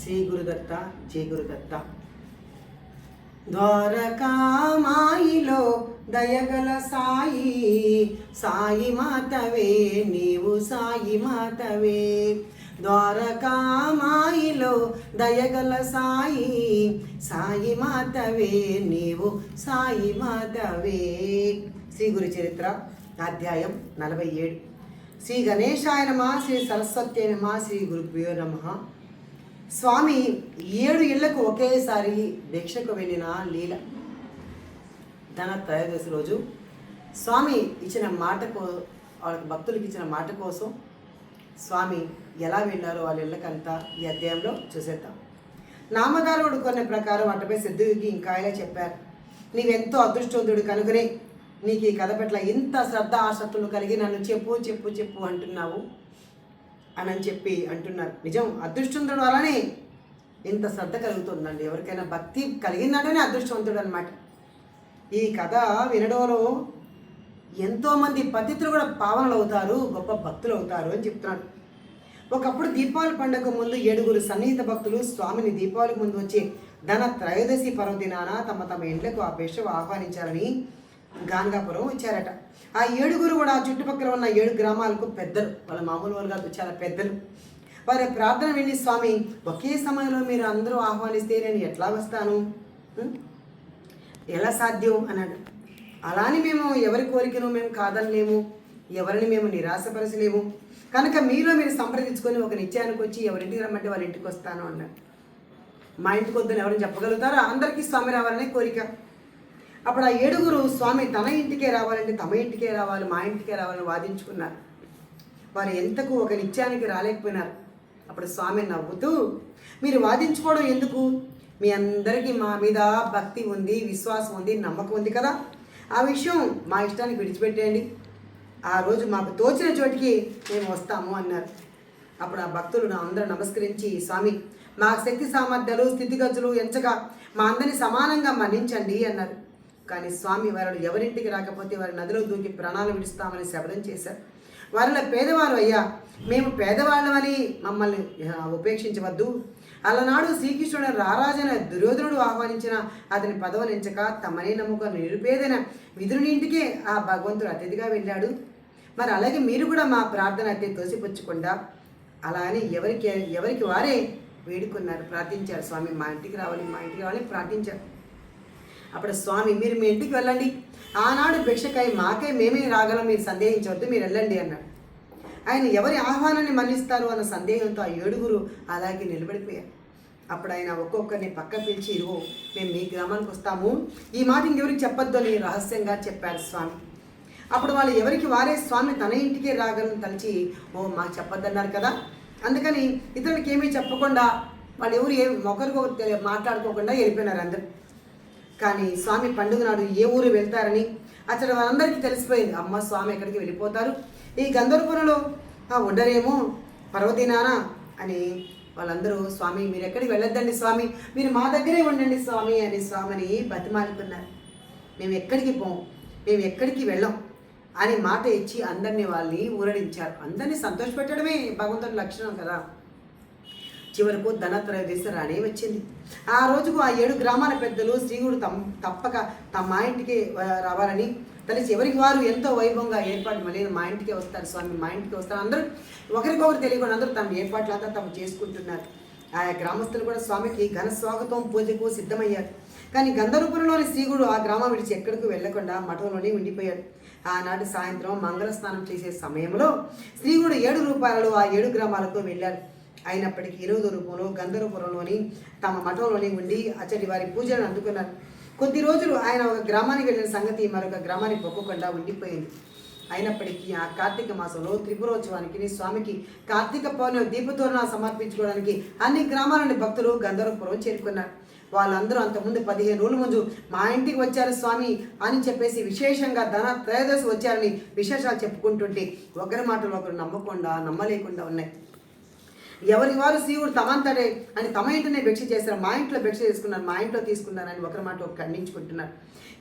శ్రీ గురుదత్త జయ గురుదత్త ద్వారకామాయిలో దయగల సాయి సాయి మాతవే నీవు సాయి మాతవే. ద్వారకామాయిలో దయగల సాయి సాయి మాతవే నీవు సాయి మాతవే. శ్రీ గురు చరిత్ర అధ్యాయం నలభై ఏడు. శ్రీ గణేశాయ నమ శ్రీ సరస్వతి నమ శ్రీ గురుభ్యో నమ. స్వామి ఏడు ఇళ్ళకు ఒకేసారి భిక్షకు వెళ్ళిన లీల. ధన త్రయోదశి రోజు స్వామి ఇచ్చిన మాటకు వాళ్ళకి భక్తులకు ఇచ్చిన మాట కోసం స్వామి ఎలా వెళ్ళారో వాళ్ళ ఇళ్ళకంతా ఈ అధ్యాయంలో చూసేద్దాం. నామదారుడు కొన్ని ప్రకారం అటుపై సిద్ధుడికి ఇంకా ఇలా చెప్పారు నీవెంతో అదృష్టవంతుడు కనుగొనే నీకు ఈ కథ పట్ల ఇంత శ్రద్ధ ఆసక్తులు కలిగి నన్ను చెప్పు చెప్పు చెప్పు అంటున్నావు. అని చెప్పి అంటున్నారు. నిజం అదృష్టవంతుడు వలనే ఇంత శ్రద్ధ కలుగుతుందండి. ఎవరికైనా భక్తి కలిగిందంటేనే అదృష్టవంతుడు అనమాట ఈ కథ వినడంలో ఎంతోమంది పతితులు కూడా పావనలు అవుతారు గొప్ప భక్తులు అవుతారు అని చెప్తున్నాడు. ఒకప్పుడు దీపావళి పండుగ ముందు ఏడుగురు సన్నిహిత భక్తులు స్వామిని దీపావళికి ముందు వచ్చే ధన త్రయోదశి పర్వదినాన తమ తమ ఇండ్లకు ఆ పేషవు ఆహ్వానించాలని గాంగాపురం వచ్చారట ఆ ఏడుగురు కూడా ఆ చుట్టుపక్కల ఉన్న ఏడు గ్రామాలకు పెద్దలు. వాళ్ళ మామూలు వాళ్ళు కాదు చాలా పెద్దలు. వారి ప్రార్థన విని స్వామి ఒకే సమయంలో మీరు అందరూ ఆహ్వానిస్తే నేను ఎట్లా వస్తాను? ఎలా సాధ్యం? అన్నాడు. అలా అని మేము ఎవరి కోరికను మేము కాదనలేము. ఎవరిని మేము నిరాశపరచలేము. కనుక మీలో మీరు సంప్రదించుకొని ఒక నిత్యానికి వచ్చి ఎవరింటికి రమ్మంటే వాళ్ళ ఇంటికి వస్తాను అన్నాడు. మా ఇంటికి వద్దని ఎవరిని చెప్పగలుగుతారో? అందరికీ స్వామి రావాలనే కోరిక. అప్పుడు ఆ ఏడుగురు స్వామి తన ఇంటికే రావాలంటే తమ ఇంటికే రావాలి మా ఇంటికే రావాలని వాదించుకున్నారు. వారు ఎంతకు ఒక నిత్యానికి రాలేకపోయినారు. అప్పుడు స్వామి నవ్వుతూ మీరు వాదించుకోవడం ఎందుకు? మీ అందరికీ మా మీద భక్తి ఉంది విశ్వాసం ఉంది నమ్మకం ఉంది కదా. ఆ విషయం మా ఇష్టానికి విడిచిపెట్టేయండి. ఆ రోజు మాకు తోచిన చోటికి మేము వస్తాము అన్నారు. అప్పుడు ఆ భక్తులు నా అందరూ నమస్కరించి స్వామి మా శక్తి సామర్థ్యాలు స్థితిగతులు ఎంచగా మా అందరిని సమానంగా మన్నించండి అన్నారు. కానీ స్వామి వారు ఎవరింటికి రాకపోతే వారి నదిలో దూకి ప్రాణాలు విడుస్తామని శపథం చేశారు. వారిలో పేదవారు అయ్యా మేము పేదవాళ్ళమని మమ్మల్ని ఉపేక్షించవద్దు. అలనాడు శ్రీకృష్ణుడు రారాజన దుర్యోధనుడు ఆహ్వానించిన అతని పదవులించక తమనే నమ్ముకున్న నిరుపేదైన విదురుని ఇంటికే ఆ భగవంతుడు అతిథిగా వెళ్ళాడు. మరి అలాగే మీరు కూడా మా ప్రార్థన అయితే తోసిపుచ్చకుండా? అలా అని ఎవరికి ఎవరికి వారే వేడుకున్నారు. ప్రార్థించారు. స్వామి మా ఇంటికి రావాలి మా ఇంటికి రావాలి ప్రార్థించారు. అప్పుడు స్వామి మీరు మీ ఇంటికి వెళ్ళండి. ఆనాడు భిక్షకై మాకే మేమే రాగలం మీరు సందేహించవద్దు మీరు వెళ్ళండి అన్నాడు. ఆయన ఎవరి ఆహ్వానాన్ని మన్నిస్తారు అన్న సందేహంతో ఆ ఏడుగురు అలాగే నిలబడిపోయారు. అప్పుడు ఆయన ఒక్కొక్కరిని పక్క పిలిచి ఇదిగో మేము మీ గ్రామానికి వస్తాము. ఈ మాట ఇంకెవరికి చెప్పొద్దు అని రహస్యంగా చెప్పాడు స్వామి. అప్పుడు వాళ్ళు ఎవరికి వారే స్వామి తన ఇంటికే రాగలను తలిచి ఓ మాకు చెప్పొద్దన్నారు కదా. అందుకని ఇతరులకి ఏమీ చెప్పకుండా వాళ్ళు ఎవరు ఏ ఒకరికొకరు మాట్లాడుకోకుండా వెళ్ళిపోయినారు అందరు. కానీ స్వామి పండుగ నాడు ఏ ఊరు వెళ్తారని అతడు వారందరికీ తెలిసిపోయింది. అమ్మ స్వామి ఎక్కడికి వెళ్ళిపోతారు? ఈ గంధర్వపురంలో ఉండరేమో పర్వదినానా అని వాళ్ళందరూ స్వామి మీరు ఎక్కడికి వెళ్ళొద్దండి స్వామి? మీరు మా దగ్గరే ఉండండి స్వామి అని స్వామిని బతిమాలుకున్నారు. మేము ఎక్కడికి పోం మేము ఎక్కడికి వెళ్ళాం అని మాట ఇచ్చి అందరినీ వాళ్ళని ఊరడించారు. అందరినీ సంతోషపెట్టడమే భగవంతుడి లక్షణం కదా. చివరకు ధనత్రయోదశి రానే వచ్చింది. ఆ రోజుకు ఆ ఏడు గ్రామాల పెద్దలు శ్రీగుడు తమ్ తప్పక తమ మా ఇంటికి రావాలని తల్లి ఎవరికి వారు ఎంతో వైభవంగా ఏర్పాటు మళ్ళీ మా ఇంటికే వస్తారు స్వామి మా ఇంటికి వస్తారు. అందరూ ఒకరికొకరు తెలియకుండా అందరూ తమ ఏర్పాట్లంతా తమ చేసుకుంటున్నారు. ఆయా గ్రామస్తులు కూడా స్వామికి ఘన స్వాగతం పూజకు సిద్ధమయ్యారు. కానీ గంధర్వపురంలోని శ్రీగుడు ఆ గ్రామం విడిచి ఎక్కడికి వెళ్ళకుండా మఠంలోనే ఉండిపోయాడు. ఆనాడు సాయంత్రం మంగళ స్నానం చేసే సమయంలో శ్రీగుడు ఏడు రూపాయలలో ఆ ఏడు గ్రామాలకు వెళ్ళారు అయినప్పటికీ ఇరువుదు రూపంలో గంధర్వపురంలోని తమ మఠంలోనే ఉండి అచ్చటి వారి పూజలను అందుకున్నారు. కొద్ది రోజులు ఆయన ఒక గ్రామానికి వెళ్ళిన సంగతి మరొక గ్రామానికి పొక్కకుండా ఉండిపోయింది. అయినప్పటికీ ఆ కార్తీక మాసంలో త్రిపురోత్సవానికి స్వామికి కార్తీక పౌర్ణమి దీపతోరణ సమర్పించుకోవడానికి అన్ని గ్రామాల నుండి భక్తులు గంధర్వపురం చేరుకున్నారు. వాళ్ళందరూ అంతకుముందు పదిహేను రోజుల ముందు మా ఇంటికి వచ్చారు స్వామి అని చెప్పేసి విశేషంగా ధన త్రయోదశి వచ్చారని విశేషాలు చెప్పుకుంటుంటే ఒకరి మాటలు ఒకరు నమ్మకుండా నమ్మలేకుండా ఉన్నాయి. ఎవరి వారు శివుడు తమంతడే అని తమ ఇంటినే భిక్ష చేశారు మా ఇంట్లో భిక్ష చేసుకున్నారు మా ఇంట్లో తీసుకున్నారని ఒకరి మాట ఒక ఖండించుకుంటున్నారు.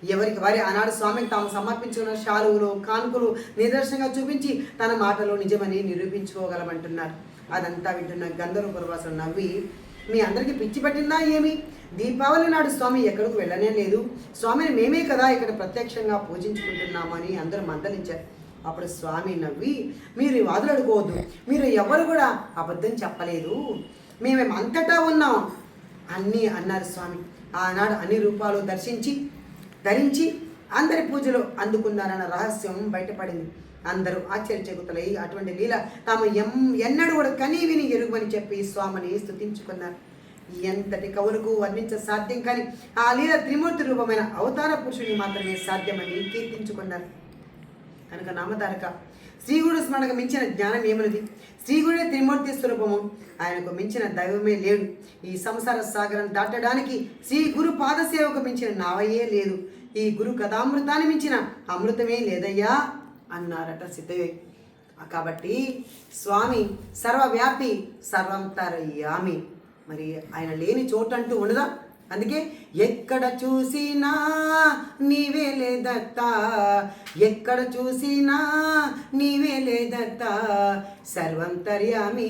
ఎవరికి వారి ఆనాడు స్వామికి తాము సమర్పించుకున్న శాలువులు కానుకలు నిదర్శనంగా చూపించి తన మాటలో నిజమని నిరూపించుకోగలమంటున్నారు. అదంతా వింటున్న గంధర్వ పురవాసులు నవ్వి మీ అందరికీ పిచ్చి పట్టిందా ఏమి? దీపావళి నాడు స్వామి ఎక్కడికి వెళ్ళనే లేదు. స్వామిని మేమే కదా ఇక్కడ ప్రత్యక్షంగా పూజించుకుంటున్నామని అందరూ మందలించారు. అప్పుడు స్వామి నవ్వి మీరు వాదులు అడుకోవద్దు మీరు ఎవరు కూడా అబద్ధం చెప్పలేదు. మేము అంతటా ఉన్నాం. అన్నీ అన్నారు స్వామి. ఆనాడు అన్ని రూపాలు దర్శించి ధరించి అందరి పూజలు అందుకున్నారన్న రహస్యం బయటపడింది. అందరూ ఆశ్చర్యచకుతులై అటువంటి లీల తాము ఎం ఎన్నడూ కూడా కనీ విని ఎరుగుమని చెప్పి స్వామిని స్తుతించుకున్నారు. ఎంతటి కవులకు వర్ణించ సాధ్యం కానీ ఆ లీల త్రిమూర్తి రూపమైన అవతార పురుషుని మాత్రమే సాధ్యమని కీర్తించుకున్నారు. కనుక నామధారక. శ్రీగుడు స్మరణకు మించిన జ్ఞానం ఏమన్నది? శ్రీగుడే త్రిమూర్తి స్వరూపము. ఆయనకు మించిన దైవమే లేడు. ఈ సంసార సాగరం దాటడానికి శ్రీ గురు పాదసేవకు మించిన నావయ్యే లేదు. ఈ గురు కథామృతాన్ని మించిన అమృతమే లేదయ్యా అన్నారట సిద్ధవే కాబట్టి స్వామి సర్వవ్యాపి సర్వంతరయామి. మరి ఆయన లేని చోటంటూ అంటూ ఉండదా అందుకే ఎక్కడ చూసినా నీవే లేదత్త. ఎక్కడ చూసినా నీవే లేదత్త. సర్వంతర్యామి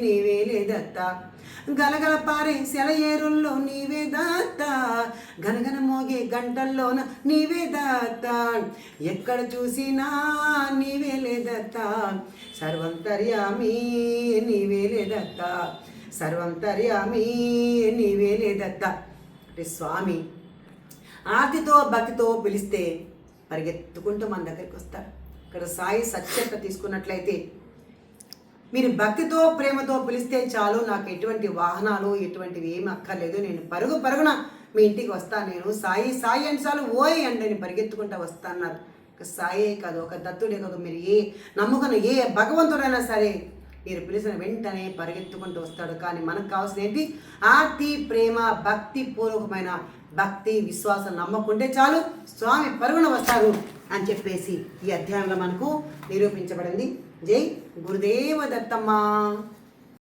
నీవే లేదత్త. గలగల పారే సెలయేరుల్లో నీవే దాత గనగన మోగే గంటల్లోన నీవే దాత ఎక్కడ చూసినా నీవే లేదత్త. సర్వంతర్యామి నీవే లేదత్త. సర్వంతర్యామి నీవే దత్త అంటే స్వామి ఆర్తితో భక్తితో పిలిస్తే పరిగెత్తుకుంటూ మన దగ్గరికి వస్తాడు. ఇక్కడ సాయి సత్యత తీసుకున్నట్లయితే మీరు భక్తితో ప్రేమతో పిలిస్తే చాలు. నాకు ఎటువంటి వాహనాలు ఎటువంటివి ఏమి అక్కర్లేదు. నేను పరుగు పరుగున మీ ఇంటికి వస్తాను నేను సాయి సాయి అంటే చాలు ఓయ్ అంటే నేను పరిగెత్తుకుంటా వస్తాను ఒక సాయే కాదు ఒక దత్తుడే కాదు. మీరు ఏ నమ్ముకున్న ఏ భగవంతుడైనా సరే మీరు పిలిచిన వెంటనే పరిగెత్తుకుంటూ వస్తాడు. కానీ మనకు కావాల్సిన ఏంటి? ఆర్తి ప్రేమ భక్తి పూర్వకమైన భక్తి విశ్వాసం నమ్మకుంటే చాలు స్వామి పరుగున వస్తారు అని చెప్పేసి ఈ అధ్యాయంలో మనకు నిరూపించబడింది. జై గురుదేవ దత్తమ్మ.